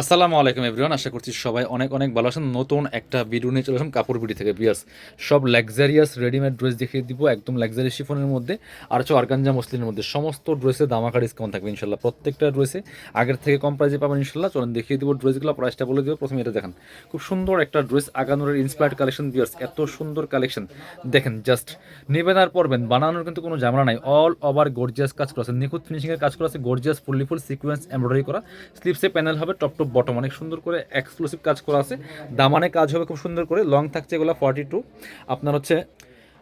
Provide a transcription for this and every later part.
আসসালামু আলাইকুম এভরিওয়ান, আশা করছি সবাই অনেক অনেক ভালো আছেন। নতুন একটা ভিডিও নিয়ে চলে আসলাম কাপড় বিডি থেকে। বিয়ার্স সব লাক্সারিয়াস রেডিমেড ড্রেস দেখিয়ে দিব, একদম লাক্সারি শিফনের মধ্যে। আর হচ্ছে অর্গানজা মসলিনের মধ্যে। সমস্ত ড্রেসে দামাকা ডিসকাউন্ট থাকবে ইনশাল্লাহ প্রত্যেকটা ড্রেসে আগের থেকে কম প্রাইসে পাবেন ইনশাল্লাহ চলেন দেখিয়ে দিব ড্রেসগুলো প্রাইসটা বলে দিব। প্রথমে এটা দেখেন। খুব সুন্দর একটা ড্রেস আগানোরের ইন্সপায়ার্ড কালেকশন বিয়ার্স এত সুন্দর কালেকশন দেখেন জাস্ট নেবেন আর পরবেন। বানানোর কিন্তু কোনো ঝামেলা নাই। অল ওভার গর্জিয়াস কাজ করা আছে। নিখুঁত ফিনিশিংয়ের কাজ করা আছে। Gorgeous fully full sequence embroidery করা। স্লিপসে প্যানেল হবে টপ টপ বটম অনেক সুন্দর করে এক্সক্লুসিভ কাজ করা আছে। দামানে কাজ হবে, খুব সুন্দর করে। লং থাকছে এগুলো ফর্টি টু আপনার হচ্ছে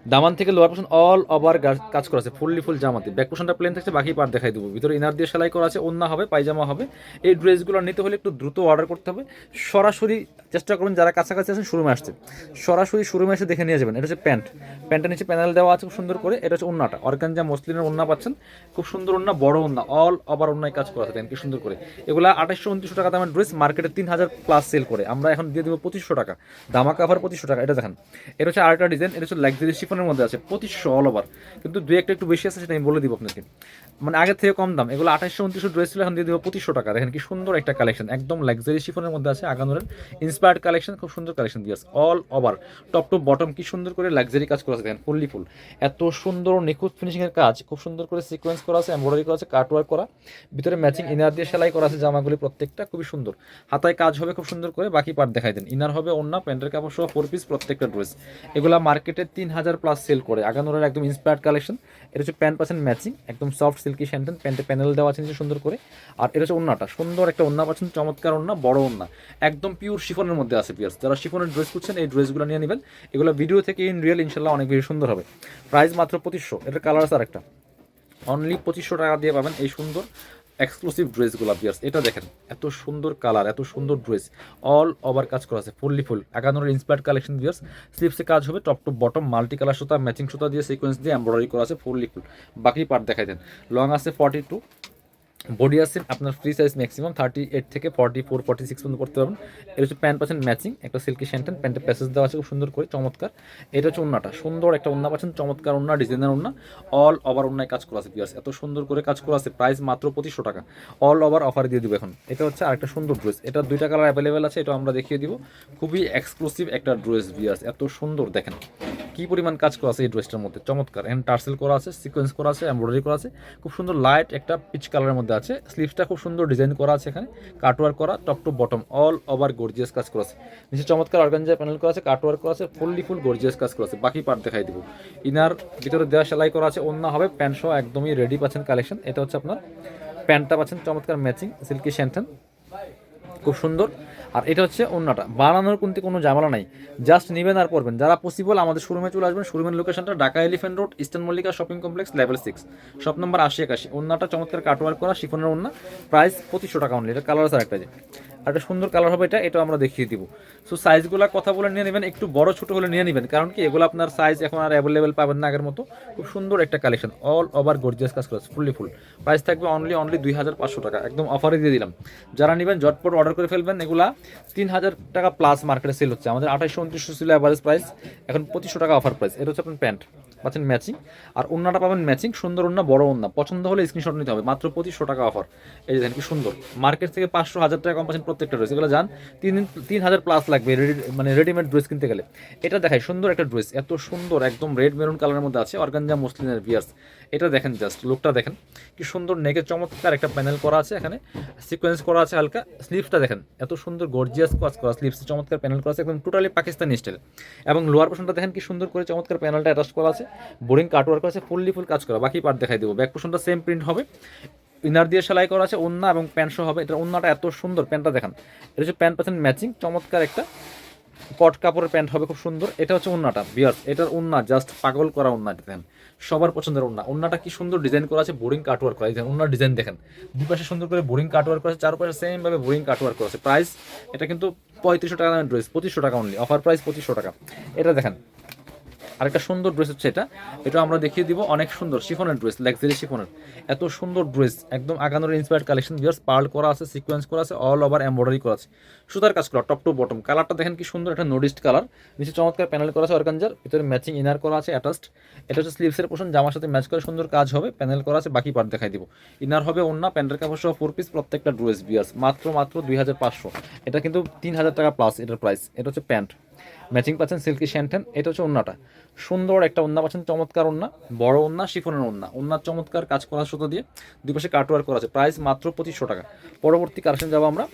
দামান থেকে লোয়ার পোর্শন অল ওভার কাজ করা আছে ফুললি ফুল জামাতে। ব্যাক পোর্শনটা প্লেন থাকছে, বাকি পার্ট দেখাই দেবো। ভিতরে ইনার দিয়ে সেলাই করা আছে, ওন্না হবে, পায়জামা হবে। এই ড্রেসগুলো নিতে হলে একটু দ্রুত অর্ডার করতে হবে। সরাসরি চেষ্টা করুন, যারা কাছাকাছি আছেন শোরুমে আসছে সরাসরি শোরুমে এসে দেখে নিয়ে যাবেন। এটা হচ্ছে প্যান্ট প্যান্টের নিচে প্যানেল দেওয়া আছে খুব সুন্দর করে। এটা হচ্ছে ওন্নাটা। অর্গানজা মসলিনের ওন্না পাচ্ছেন। খুব সুন্দর ওন্না, বড় ওন্না। অল ওভার ওন্নায় কাজ করা দেখেন কি সুন্দর করে। এগুলো আঠাশশো উনত্রিশশো টাকা দামের ড্রেস মার্কেটে তিন হাজার প্লাস সেল করে। আমরা এখন দিয়ে দেবো পঁচিশশো টাকা। দামা কাভার পঁচিশশো টাকা। এটা দেখেন। এটা হচ্ছে আরেকটা ডিজাইন এটা হচ্ছে লাক্সারি শিফনের মধ্যে আছে, পঁচিশশো অল ওভার কিন্তু দুই একটা একটু বেশি আছে সেটা আমি বলে দিব আপনাকে। মানে আগের থেকে কম দাম। এগুলো আঠাশশো উনত্রিশশো ড্রেস ছিল, এখন দিয়ে দেবো পঁচিশশো টাকা। দেখেন কি সুন্দর একটা কালেকশন একদম লাক্সারি শিফনের মধ্যে আছে, আগানোরের। ইন্সপায়ার্ড কালেকশন খুব সুন্দর কালেকশন দিয়েছে all over top to bottom কি সুন্দর করে লাক্সারি কাজ করা আছে, দেখেন, ফুললি ফুল। এত সুন্দর নিখুঁত ফিনিশিংয়ের কাজ, খুব সুন্দর করে সিকোয়েন্স করা আছে এমব্রয়ডারি করা আছে কাট ওয়ার্ক করা। ভিতরে ম্যাচিং ইনার দিয়ে সেলাই করা আছে, জামাগুলি প্রত্যেকটা খুবই সুন্দর। হাতায় কাজ হবে খুব সুন্দর করে, বাকি পার্ট দেখাই দেন। ইনার হবে অন্য প্যান্টের কাপড় সহ ফোর পিস প্রত্যেকটা ড্রেস এগুলা মার্কেটে তিন হাজার প্লাস সেল করে। আগানোরের একদম ইন্সপায়ার্ড কালেকশন এটা হচ্ছে প্যান্ট পাচ্ছেন ম্যাচিং একদম সফট সিল্কি শ্যান্টেন প্যান্টে প্যানেল দেওয়া আছে নিচে সুন্দর করে। আর এটা হচ্ছে ওন্নাটা, সুন্দর একটা ওন্না পাচ্ছেন চমৎকার ওন্না, বড় ওন্না। একদম পিওর শিফনের মধ্যে আছে পিয়ার্স যারা শিফনের ড্রেস খুঁজছেন, এই ড্রেসগুলো নিয়ে নেবেন। এগুলো ভিডিও থেকে ইন রিয়েল ইনশাল্লাহ অনেক বেশি সুন্দর হবে। প্রাইস মাত্র পঁচিশশো। এটার কালার আছে আরেকটা। অনলি পঁচিশশো টাকা দিয়ে পাবেন এই সুন্দর এক্সক্লুসিভ ড্রেসগুলো বিয়ার্স এটা দেখেন, এত সুন্দর কালার এত সুন্দর ড্রেস অল ওভার কাজ করা আছে ফুললি ফুল একান্নর ইন্সপায়ার্ড কালেকশন বিয়ার্স স্লিপসে কাজ হবে top to bottom multi colour সুতা ম্যাচিং সুতা দিয়ে সিকোয়েন্স দিয়ে এমব্রয়ডারি করা আছে ফুললি ফুল বাকি পার্ট দেখাই দেন লং আছে ফর্টি টু বডি আছে, আপনার free size maximum thirty eight থেকে ফর্টি ফোর ফর্টি সিক্স পর্যন্ত করতে পারবেন। এটা হচ্ছে প্যান্ট পাচ্ছেন ম্যাচিং একটা সিল্কি শ্যান্টেন প্যান্টের প্যাসেজ দেওয়া আছে, খুব সুন্দর করে, চমৎকার। এটা হচ্ছে ওন্নাটা, সুন্দর একটা ওন্না পাচ্ছেন, চমৎকার ওন্না ডিজাইনার ওন্না। অল ওভার ওন্নায় কাজ করা আছে পিয়ার্স এত সুন্দর করে কাজ করা আছে প্রাইস মাত্র পঁচিশশো টাকা। অল ওভার অফার দিয়ে দিব এখন। এটা হচ্ছে আরেকটা সুন্দর ড্রেস এটা দুইটা কালার অ্যাভেলেবেল আছে, এটা আমরা দেখিয়ে দিব। খুবই এক্সক্লুসিভ একটা ড্রেস বিয়ার্স এত সুন্দর, দেখেন। কি পরিমাণ কাজ করা আছে এই ড্রেসটার মধ্যে, চমৎকার। এন্ড টার্সেল করা আছে সিকোয়েন্স করা আছে এমব্রয়ডারি করা আছে, খুব সুন্দর লাইট একটা পিচ কালারের মধ্যে আছে। স্লিভসটা খুব সুন্দর ডিজাইন করা আছে এখানে। কাটওয়ার করা top to bottom all over gorgeous কাজ করা আছে। নিচে চমৎকার অর্গানজা প্যানেল করা আছে কাটওয়ার করা আছে ফুললি ফুল গর্জিয়াস কাজ করা আছে। বাকি পার্ট দেখাই দেবো। ইনার ভিতরে দেওয়া সেলাই করা আছে অন্য হবে, প্যান্ট সহ একদমই রেডি পাচ্ছেন কালেকশন এটা হচ্ছে আপনার, প্যান্টটা পাচ্ছেন চমৎকার ম্যাচিং সিল্কি শ্যান্টেন খুব সুন্দর। আর এটা হচ্ছে অন্যটা। বানানোর কিন্তু কোনো ঝামেলা নাই। জাস্ট নেবেন আর পড়বেন যারা পসিবল আমাদের শোরুমে চলে আসবেন শোরুমের লোকেশনটা Dhaka elephant road eastern Mallika shopping complex level six shop number আশি একাশি। অন্যটা চমৎকার কাটওয়ার্ক করা শিফনের অন্য। প্রাইস পঁচিশশো টাকা অনলি এটা কালার আছে একটা যে। আর একটা সুন্দর কালার হবে এটা এটা আমরা দেখিয়ে দিব। সো সাইজগুলো কথা বলে নিয়ে নেবেন, একটু বড়, ছোট হলে নিয়ে নেবেন। কারণ কি, এগুলো আপনার সাইজ এখন আর অ্যাভেলেবেল পাবেন না আগের মতো। খুব সুন্দর একটা কালেকশন অল ওভার গর্জিয়াস কাজ করা ফুললি ফুল প্রাইস থাকবে অনলি অনলি দুই হাজার পাঁচশো টাকা। একদম অফারে দিয়ে দিলাম। যারা নেবেন জটপট অর্ডার করে ফেলবেন। এগুলা তিন হাজার টাকা প্লাস মার্কেটে সেল হচ্ছে। আমাদের আঠাশশো উনত্রিশশো ছিল অ্যাভারেজ প্রাইস এখন পঁচিশশো টাকা অফার প্রাইস এটা হচ্ছে আপনার প্যান্ট পাচ্ছেন ম্যাচিং। আর ওনাটা পাবেন ম্যাচিং, সুন্দর ওনা বড় ওনা পছন্দ হলে স্ক্রিনশট নিতে হবে। মাত্র পঁচিশশো টাকা অফার এই যে কি সুন্দর। মার্কেট থেকে পাঁচশো, হাজার টাকা কম পাচ্ছেন প্রত্যেকটা ড্রেস এগুলো যান, তিন দিন, তিন হাজার প্লাস লাগবে রেডি মানে রেডিমেড ড্রেস কিনতে গেলে। এটা দেখায় সুন্দর একটা ড্রেস এত সুন্দর, একদম রেড মেরুন কালারের মধ্যে আছে। অর্গানজা মুসলিনের বিয়ার্স এটা দেখেন জাস্ট লুকটা দেখেন। কি সুন্দর নেকে চমৎকার একটা প্যানেল করা আছে এখানে। সিকোয়েন্স করা আছে হালকা। স্লিভসটা দেখেন, এত সুন্দর গর্জিয়াস কাজ করা স্লিভস চমৎকার প্যানেল করা আছে, একদম টোটালি পাকিস্তানি স্টাইল এবং লোয়ার পোর্শনটা দেখেন কি সুন্দর করে চমৎকার প্যানেলটা অ্যাটাচ করা আছে। বোরিং কাটওয়ার্ক আছে ফুললি ফুল কাজ করা। বাকি পার্ট দেখাই দেবো। ব্যাক পোর্শনটা সেম প্রিন্ট হবে। ইনার দিয়ে সেলাই করা আছে, ওন্না এবং প্যান্ট সহ হবে। এটা ওন্নাটা এত সুন্দর প্যান্টটা দেখান। এটা হচ্ছে প্যান্ট পাচ্ছেন ম্যাচিং চমৎকার একটা কট কাপড়ের প্যান্ট হবে খুব সুন্দর। এটা হচ্ছে উন্নাটা বিয়ার্স এটার উন্না জাস্ট পাগল করা উন্না দেখেন সবার পছন্দের উন্না। উন্নাটা কি সুন্দর ডিজাইন করা আছে বোরিং কাটওয়ার্ক করা। দেখেন উন্নার ডিজাইন দেখেন দুপাশে সুন্দর করে বোরিং কাটওয়ার্ক করা আছে, চারপাশে সেমভাবে বোরিং কাটওয়ার্ক করা আছে। প্রাইস এটা কিন্তু পঁয়ত্রিশশো টাকা দামের ড্রেস পঁচিশশো টাকা অনলি অফার প্রাইস পঁচিশশো টাকা। এটা দেখেন আরেকটা সুন্দর ড্রেস হচ্ছে এটা। এটা আমরা দেখিয়ে দিব, অনেক সুন্দর শিফনের ড্রেস লাক্সারি শিফনের। এত সুন্দর ড্রেস, একদম আগানোর ইন্সপায়ার্ড কালেকশন বিয়ার্স পার্ল করা আছে সিকোয়েন্স করা আছে অল ওভার এমব্রয়ডারি করা আছে। সুতার কাজ করা টপ টু বটম কালারটা দেখেন কি সুন্দর, একটা নোডিস্ট কালার নিচে চমৎকার প্যানেল করা আছে অর্গানজার, ভিতরে ম্যাচিং ইনার করা আছে অ্যাটাচড এটা হচ্ছে স্লিভসের পোর্শন জামার সাথে ম্যাচ করে সুন্দর কাজ হবে। প্যানেল করা আছে, বাকি পার্ট দেখাই দিব। ইনার হবে অন্য প্যান্টের কাপড় সহ ফোর পিস প্রত্যেকটা ড্রেস বিয়ার্স মাত্র মাত্র দুই হাজার পাঁচশো। এটা কিন্তু তিন হাজার টাকা প্লাস এটার প্রাইস এটা হচ্ছে প্যান্ট। ম্যাচিং পাচ্ছেন সিল্কি শ্যান্টেন এটা হচ্ছে ওন্নাটা। সুন্দর একটা ওন্না পাচ্ছেন, চমৎকার ওন্না, বড় ওন্না, শিফনের ওন্না। ওন্নার চমৎকার কাজ করা সুতো দিয়ে দুই পাশে কাটওয়ার করা আছে, প্রাইস মাত্র পঁচিশশো টাকা। পরবর্তী কালেকশন যাব আমরা।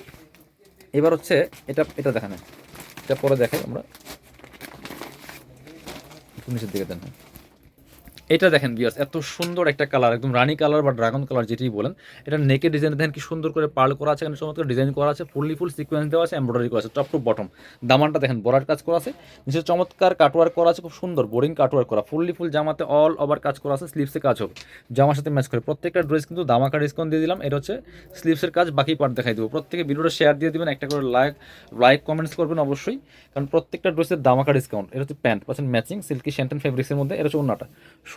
এবার হচ্ছে এটা এটা দেখানো। এটা পরে দেখাই আমরা। নিচের দিকে হ্যাঁ। এটা দেখেন বিয়ার্স এত সুন্দর একটা কালার একদম রানী কালার বা ড্রাগন কালার যেটি বলেন, এটা নেকের ডিজাইন দেখেন কি সুন্দর করে পার্ল করা আছে, এখানে চমৎকার ডিজাইন করা আছে, ফুললি ফুল সিকোয়েন্স দেওয়া আছে এমব্রয়ডারি করা আছে টপ টু বটম দামানটা দেখেন বরার কাজ করা আছে, নিচে চমৎকার কাটওয়ার করা আছে, খুব সুন্দর বোরিং কাটওয়ার করা, ফুললি ফুল জামাতে অল ওভার কাজ করা আছে স্লিভসে কাজ হবে। জামার সাথে ম্যাচ করে, প্রত্যেকটা ড্রেস কিন্তু দামাকা ডিসকাউন্ট দিয়ে দিলাম, এটা হচ্ছে স্লিভসের কাজ, বাকি পার্ট দেখাই দেবো। প্রত্যেকে ভিডিওটা শেয়ার দিয়ে দিবেন, একটা করে লাইক লাইক কমেন্টস করবেন অবশ্যই, কারণ প্রত্যেকটা ড্রেসের দামাকা ডিসকাউন্ট এটা হচ্ছে প্যান্ট পাচ্ছেন ম্যাচিং সিল্কি শ্যান্টেন ফেব্রিক্সের মধ্যে, এটা হচ্ছে ওন্নাটা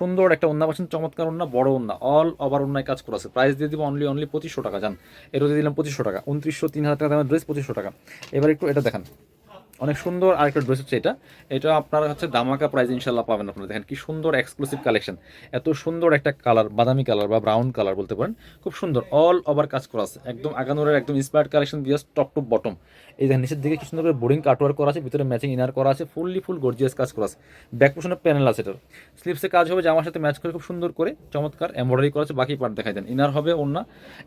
সুন্দর একটা ওন্না পাচ্ছেন চমৎকার ওন্না বড় ওন্না অল ওভার ওন্নায় কাজ করা আছে। প্রাইস দিয়ে দিব অনলি অনলি পঁচিশশো টাকা যান এটা দিয়ে দিলাম পঁচিশশো টাকা, উনত্রিশশো, তিন হাজার টাকা দামের ড্রেস পঁচিশশো টাকা। এবার একটু এটা দেখান। অনেক সুন্দর আরেকটা ড্রেস হচ্ছে এটা। এটা আপনারা হচ্ছে দামাকা প্রাইস ইনশাল্লাহ পাবেন আপনারা। দেখেন কি সুন্দর এক্সক্লুসিভ কালেকশন এত সুন্দর একটা কালার বাদামি কালার বা ব্রাউন কালার বলতে পারেন। খুব সুন্দর অল ওভার কাজ করা আছে। একদম আগানোরের একদম ইন্সপায়ার্ড কালেকশন দিয়ে টপ টু বটম এই দেখেন, নিচের দিকে কি সুন্দর করে বোরিং কাটওয়ার করা আছে, ভিতরে ম্যাচিং ইনার করা আছে ফুললি ফুল গর্জিয়াস কাজ করা আছে। ব্যাক পোশনের প্যানেল আছে এটার। স্লিপসে কাজ হবে, জামার সাথে ম্যাচ করে খুব সুন্দর করে চমৎকার এমব্রয়ডারি করা আছে, বাকি পার্ট দেখাই দেন ইনার হবে ওন্না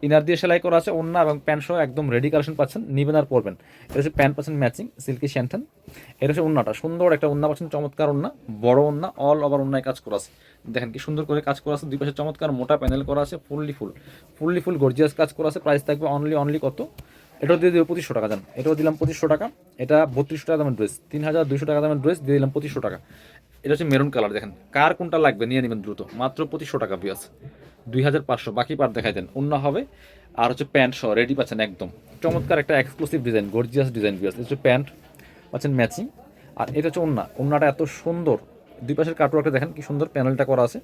ইনার দিয়ে সেলাই করা আছে ওন্না এবং প্যান্ট সহ একদম রেডি কালেকশন পাচ্ছেন, নিবেন আর পরবেন। এটা হচ্ছে প্যান্ট পাচ্ছেন ম্যাচিং সিল্কি শ্যান্থেন এটা হচ্ছে উন্নাটা। সুন্দর একটা উন্না পাচ্ছেন, চমৎকার উন্না। বড় উন্না অল ওভার উন্নায় কাজ করা আছে। দেখেন কি সুন্দর করে কাজ করা আছে, দুই পাশে চমৎকার মোটা প্যানেল করা আছে, fully full. Fully full gorgeous কাজ করা আছে প্রাইস থাকবে অনলি অনলি কত? এটাও দিয়ে দেবো পঁচিশশো টাকা, জান। এটাও দিলাম পঁচিশশো টাকা। এটা বত্রিশশো টাকা দামের ড্রেস তিন হাজার দুইশো টাকা দামের ড্রেস দিয়ে দিলাম পঁচিশশো টাকা। এটা হচ্ছে মেরুন কালার দেখেন। কার কোনটা লাগবে নিয়ে নেবেন দ্রুত। মাত্র পঁচিশশো টাকা বিয়াস দুই হাজার পাঁচশো। বাকি পার দেখাই দেন। অন্য হবে। আর হচ্ছে প্যান্ট সহ রেডি পাচ্ছেন একদম। চমৎকার একটা এক্সক্লুসিভ ডিজাইন গর্জিয়াস ডিজাইন বিয়াস হচ্ছে প্যান্ট পাচ্ছেন ম্যাচিং। আর এটা হচ্ছে ওন্না। ওন্নাটা এত সুন্দর। দুই পাশের কাটওয়ার্কটা দেখেন কি সুন্দর প্যানেলটা করা আছে।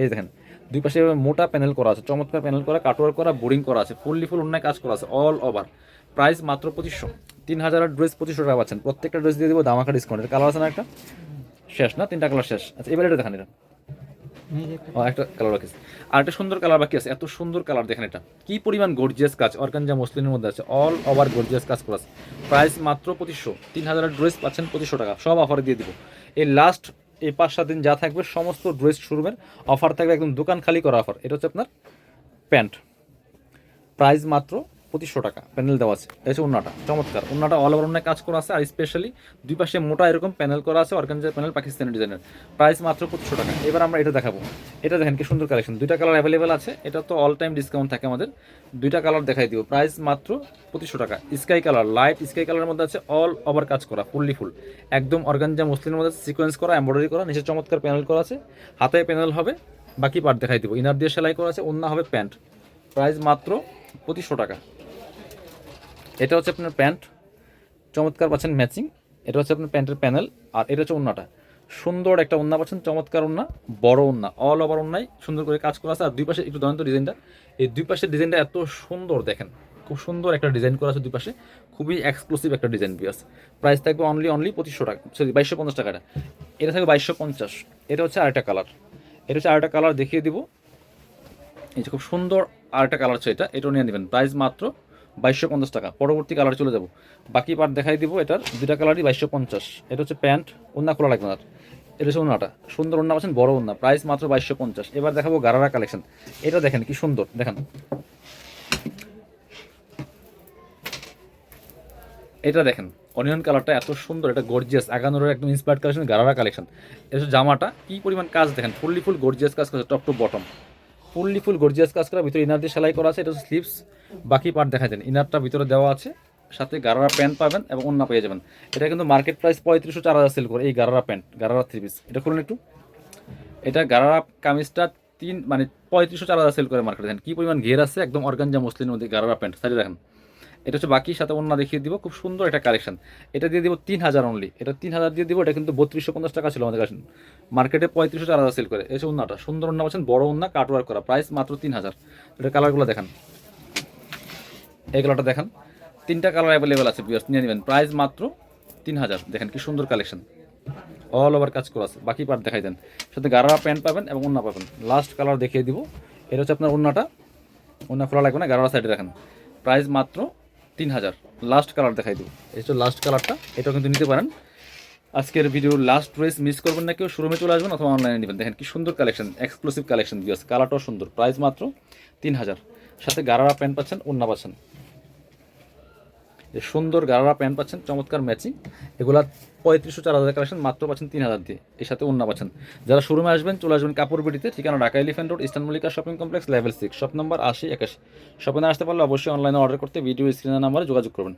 এই দেখেন, দুই পাশে মোটা প্যানেল করা আছে, চমৎকার প্যানেল করা, কাটওয়ার্ক করা, বোরিং করা আছে, ফুললি ফুল অন্যায় কাজ করা আছে অল ওভার প্রাইস মাত্র পঁচিশশো। তিন হাজারের ড্রেস পঁচিশশো টাকা পাচ্ছেন। প্রত্যেকটা ড্রেস দিয়ে দেবো দামাকা ডিসকাউন্টের। কালার আছে না একটা? শেষ না? তিনটা কালার শেষ। আচ্ছা এবার এটা দেখান এটা। একটা কালার বাকি আছে। আর একটা সুন্দর কালার বাকি আছে। এত সুন্দর কালার দেখেন এটা। কি পরিমাণ গর্জিয়াস কাজ। অর্গানজা মসলিনের মধ্যে আছে। অল ওভার গর্জিয়াস কাজ করা আছে। প্রাইস মাত্র পঁচিশশো। তিন হাজারের ড্রেস পাচ্ছেন পঁচিশশো টাকা। সব অফারে দিয়ে দিব। এই লাস্ট এই পাঁচ, সাত দিন যা থাকবে, সমস্ত ড্রেস শোরুমের অফার থাকবে একদম দোকান খালি করা অফার এটা হচ্ছে আপনার প্যান্ট। প্রাইস মাত্র পঁচিশশো টাকা। প্যানেল দেওয়া আছে। এটা হচ্ছে উন্নাটা। চমৎকার। উন্নাটা অল ওভার কাজ করা আছে, আর স্পেশালি দুই পাশে মোটা এরকম প্যানেল করা আছে অর্গানজার প্যানেল পাকিস্তানি ডিজাইনের। প্রাইস মাত্র পঁচিশশো টাকা। এবার আমরা এটা দেখাবো। এটা দেখেন কি সুন্দর কালেকশন দুইটা কালার অ্যাভেলেবেল আছে। এটা তো অল টাইম ডিসকাউন্ট থাকে আমাদের। দুইটা কালার দেখাই দিব প্রাইস মাত্র পঁচিশশো টাকা। স্কাই কালার লাইট স্কাই কালারের মধ্যে আছে অল ওভার কাজ করা ফুললি ফুল একদম অর্গানজা মুসলিমের মধ্যে সিকোয়েন্স করা এমব্রয়ডারি করা, নিচে চমৎকার প্যানেল করা আছে। হাতে প্যানেল হবে। বাকি পার্ট দেখাই দিব। ইনার দিয়ে সেলাই করা আছে অন্য হবে প্যান্ট। প্রাইস মাত্র পঁচিশশো টাকা। এটা হচ্ছে আপনার প্যান্ট। চমৎকার পাচ্ছেন ম্যাচিং। এটা হচ্ছে আপনার প্যান্টের প্যানেল, আর এটা হচ্ছে ওন্নাটা। সুন্দর একটা ওন্না পাচ্ছেন, চমৎকার ওন্না, বড় ওন্না অল ওভার ওন্নায় সুন্দর করে কাজ করা আছে। আর দুই পাশে একটু দন্ত ডিজাইনটা, এই দুই পাশের ডিজাইনটা এত সুন্দর দেখেন, খুব সুন্দর একটা ডিজাইন করা আছে দুই পাশে। খুবই এক্সক্লুসিভ একটা ডিজাইন বিয়াস প্রাইস থাকবে অনলি অনলি পঁচিশশো টাকা সরি বাইশশো পঞ্চাশ টাকাটা। এটা থাকবে বাইশশো পঞ্চাশ। এটা হচ্ছে আরেকটা কালার এটা হচ্ছে আরেকটা কালার দেখিয়ে দিব। এই যে খুব সুন্দর আরেকটা কালার আছে এটা, এটাও নিয়ে নেবেন। প্রাইস মাত্র বাইশশো পঞ্চাশ টাকা। পরবর্তী কালার চলে যাব। বাকি পার্ট দেখাই দিব, এটার দুটা কালারই বাইশশো পঞ্চাশ। এটা হচ্ছে প্যান্ট ওন্না খোলা লাগবে না। এটা হচ্ছে ওন্নাটা সুন্দর ওন্না পাচ্ছেন, বড় ওন্না প্রাইস মাত্র বাইশশো পঞ্চাশ। এবার দেখাবো গারারা কালেকশন এটা দেখেন কি সুন্দর, দেখেন। এটা দেখেন অনিয়ন কালারটা এত সুন্দর, এটা গর্জিয়াস আগানোর একদম ইন্সপায়ার্ড কালেকশন গারারা কালেকশন এটা জামাটা। কি পরিমাণ কাজ দেখেন ফুললি ফুল গর্জিয়াস কাজ করেছে top to bottom fully full gorgeous কাজ করা, ভিতরে ইনার দিয়ে সেলাই করা আছে, এটা স্লিপস বাকি পার্ট দেখা যান ইনারটা ভিতরে দেওয়া আছে, সাথে গারারা প্যান্ট পাবেন এবং অন্য পেয়ে যাবেন। এটা কিন্তু মার্কেট প্রাইস পঁয়ত্রিশশো, চার হাজার সেল করে, এই gharara pant gharara three piece এটা খুলুন একটু। এটা গারারা কামিজটা তিন মানে পঁয়ত্রিশশো, চার হাজার সেল করে মার্কেটে দেখেন কি পরিমাণ ঘের আছে, একদম অর্গানজা মুসলিমের মধ্যে গারারা প্যান্ট সারি দেখেন। এটা হচ্ছে বাকি সাথে অন্য দেখিয়ে দিব, খুব সুন্দর একটা কালেকশন এটা দিয়ে দিব তিন হাজার অনলি এটা তিন হাজার দিয়ে দিব, এটা কিন্তু বত্রিশশো পঞ্চাশ টাকা ছিল আমাদের কাছে। মার্কেটে পঁয়ত্রিশশো চার হাজার সেল করে। এই উন্নাটা সুন্দর উন্না পাচ্ছেন বড় উন্না কাটওয়ার্ক করা। প্রাইস মাত্র তিন হাজার এটা কালারগুলো দেখান। এই কালারটা দেখান। তিনটা কালার অ্যাভেলেবেল আছে বিয়ার্স নিয়ে নেবেন। প্রাইস মাত্র তিন হাজার দেখেন কি সুন্দর কালেকশন অল ওভার কাজ করা আছে। বাকি পার্ট দেখাই দেন। সাথে গারারা প্যান্ট পাবেন এবং উন্না পাবেন। লাস্ট কালার দেখিয়ে দিব। এটা হচ্ছে আপনার উন্নাটা উন্না খোলা লাগবে না গারারা সাইডে রাখেন প্রাইস মাত্র তিন হাজার লাস্ট কালার দেখাই দিব। এই তো লাস্ট কালারটা এটাও কিন্তু নিতে পারেন। আজকের ভিডিও লাস্ট ড্রেস মিস করবেন না কেউ শোরুমে চলে আসবেন অথবা অনলাইনে নেবেন। দেখেন কি সুন্দর কালেকশন এক্সক্লুসিভ কালেকশন আছে কালারটাও সুন্দর প্রাইস মাত্র তিন হাজার সাথে গারারা প্যান্ট পাচ্ছেন উন্না পাচ্ছেন। এই সুন্দর গারারা প্যান্ট পাচ্ছেন, চমৎকার ম্যাচিং। এগুলা পঁয়ত্রিশশো চার হাজার কালেকশন, মাত্র পাচ্ছেন তিন হাজার দিয়ে। এর সাথে অন্য পাচ্ছেন। যারা শোরুমে আসবেন, চলে আসবেন কাপড় বিটিতে, ঠিকানা Dhaka elephant road, eastern Mallika shopping complex, level six, shop number আশি একাশি। শপিং আসতে পারলে অবশ্যই অনলাইনে অর্ডার করতে ভিডিও স্ক্রিনের নাম্বারে যোগাযোগ করবেন।